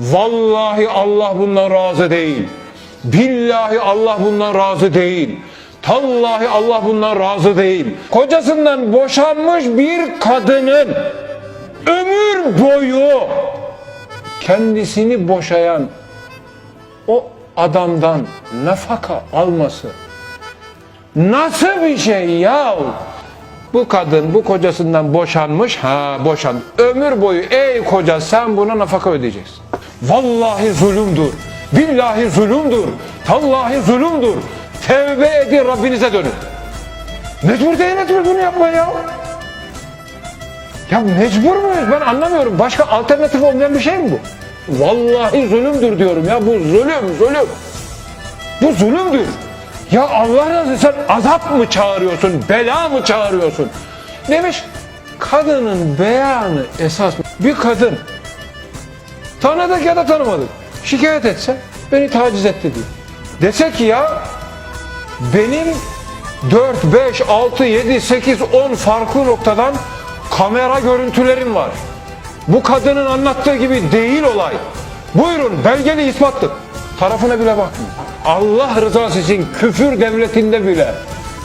Vallahi Allah bundan razı değil. Billahi Allah bundan razı değil. Tallahi Allah bundan razı değil. Kocasından boşanmış bir kadının ömür boyu kendisini boşayan o adamdan nafaka alması nasıl bir şey ya? Bu kadın bu kocasından boşanmış, ha boşan. Ömür boyu ey koca sen buna nafaka ödeyeceksin. Vallahi zulümdür. Billahi zulümdür. Tallahi zulümdür. Tevbe edin Rabbinize dönün. Mecbur değiliz bunu yapmaya ya. Ya mecbur muyuz? Ben anlamıyorum. Başka alternatif olmayan bir şey mi bu? Vallahi zulümdür diyorum ya. Bu zulüm, zulüm. Bu zulümdür. Ya Allah razı sen azap mı çağırıyorsun, bela mı çağırıyorsun? Demiş, kadının beyanı esas. Bir kadın, tanıdık ya da tanımadık, şikayet etse, beni taciz etti diye. Dese ki ya, benim 4, 5, 6, 7, 8, 10 farklı noktadan kamera görüntülerim var. Bu kadının anlattığı gibi değil olay. Buyurun belgeli ispatlı. Tarafına bile bakmıyor. Allah rızası için küfür devletinde bile,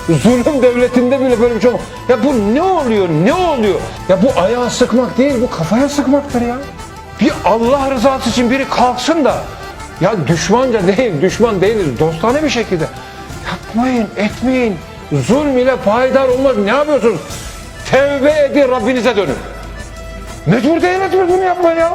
zulüm devletinde bile böyle bir şey olmaz. Ya bu ne oluyor, ne oluyor? Ya bu ayağa sıkmak değil, bu kafaya sıkmaktır ya. Bir Allah rızası için biri kalksın da, ya düşmanca değil, düşman değiliz, dostane bir şekilde. Yapmayın, etmeyin. Zulm ile payidar olmaz. Ne yapıyorsunuz? Tevbe edin, Rabbinize dönün. Mecbur değiliz bunu yapmaya ya.